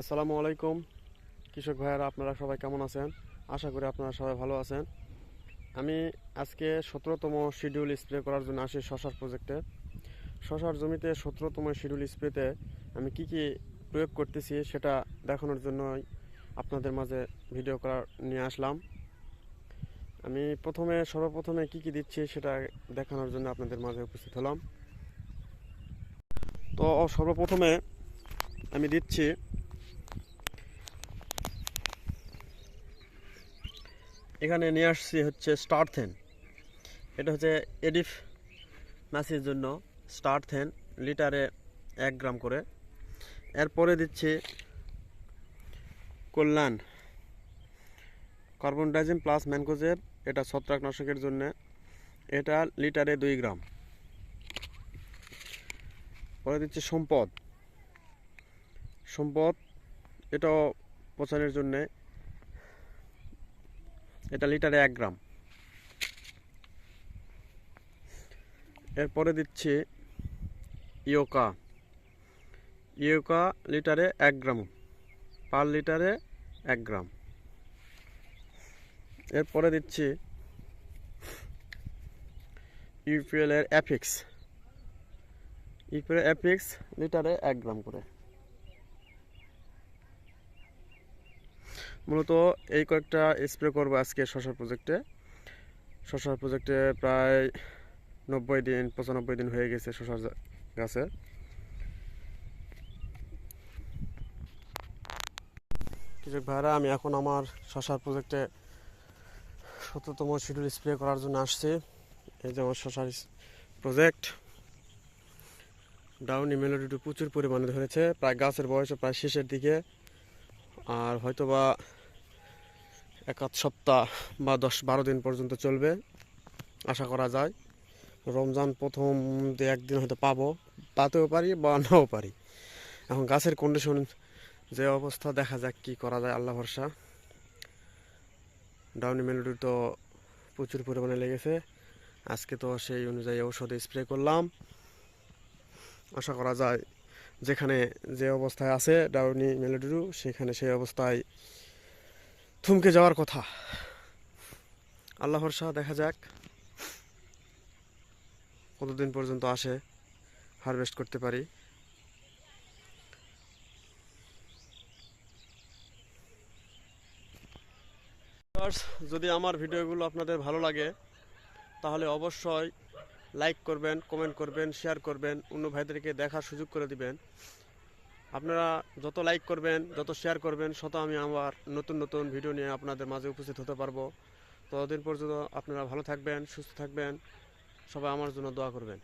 আসসালামু আলাইকুম। কৃষক ভাইয়েরা, আপনারা সবাই কেমন আছেন? আশা করি আপনারা সবাই ভালো আছেন। আমি আজকে সতেরোতম শিডিউল স্প্রে করার জন্য আসি শশার প্রজেক্টে শশার জমিতে সতেরোতম শিডিউল স্প্রেতে আমি কি কি প্রয়োগ করতেছি সেটা দেখানোর জন্যই আপনাদের মাঝে ভিডিও করার নিয়ে আসলাম। আমি প্রথমে, সর্বপ্রথমে কি কি দিচ্ছি সেটা দেখানোর জন্য আপনাদের মাঝে উপস্থিত হলাম। তো সর্বপ্রথমে আমি দিচ্ছি এখানে নিয়ে আসছি হচ্ছে স্টারথেন এটা হচ্ছে এডিফ মাছির জন্য স্টারথেন লিটারে এক গ্রাম করে। এরপরে দিচ্ছি Kalyan. Carbendazim plus mancozeb এটা ছত্রাকনাশকের জন্য। এটা লিটারে দুই গ্রাম। পরে দিচ্ছি সম্পদ। সম্পদ, এটাও পচানোর জন্যে এটা লিটারে এক গ্রাম। এরপরে দিচ্ছি ইয়োকা। ইয়োকা লিটারে এক গ্রাম, পার লিটারে এক গ্রাম। এরপরে দিচ্ছি ইউপিএল এর অ্যাফিক্স। ইউপিএল অ্যাফিক্স লিটারে এক গ্রাম করে। মূলত এই কয়েকটা স্প্রে করব আজকে শশার প্রজেক্টে শশার প্রজেক্টে প্রায় নব্বই দিন, পঁচানব্বই দিন হয়ে গেছে শশার গাছে। কৃষক ভাইরা, আমি এখন আমার শশার প্রজেক্টে সতেরোতম শিডিউল স্প্রে করার জন্য আসছি। এই যে আমার শশার প্রজেক্ট ডাউনি মেলোডিটু প্রচুর পরিমাণে ধরেছে। প্রায় গাছের বয়সও প্রায় শেষের দিকে। আর হয়তো বা এক আধ সপ্তাহ বা দশ বারো দিন পর্যন্ত চলবে, আশা করা যায়। রমজান প্রথম দু, একদিন হয়তো পাবো পাতেও পারি বা নাও পারি। এখন গাছের কন্ডিশন যে অবস্থা, দেখা যাক কি করা যায়, আল্লাহ ভরসা। ডাউনি মেলোডি তো প্রচুর পরিমাণে লেগেছে। আজকে তো সেই অনুযায়ী ঔষধে স্প্রে করলাম। আশা করা যায়, যেখানে যে অবস্থায় আছে ডাউনি মেলোডিরু সেখানে সেই অবস্থায় থমকে যাওয়ার কথা। আল্লাহ ভরসা দেখা যাক কতদিন পর্যন্ত আসে হারভেস্ট করতে পারি। যদি আমার ভিডিওগুলো আপনাদের ভালো লাগে, তাহলে অবশ্যই লাইক করবেন কমেন্ট করবেন শেয়ার করবেন। অন্য ভাইদেরকে দেখার সুযোগ করে দিবেন। আপনারা যত লাইক করবেন, যত শেয়ার করবেন, শত আমি আমার নতুন নতুন ভিডিও নিয়ে আপনাদের মাঝে উপস্থিত হতে পারব। ততদিন পর্যন্ত আপনারা ভালো থাকবেন, সুস্থ থাকবেন। সবাই আমার জন্য দোয়া করবেন।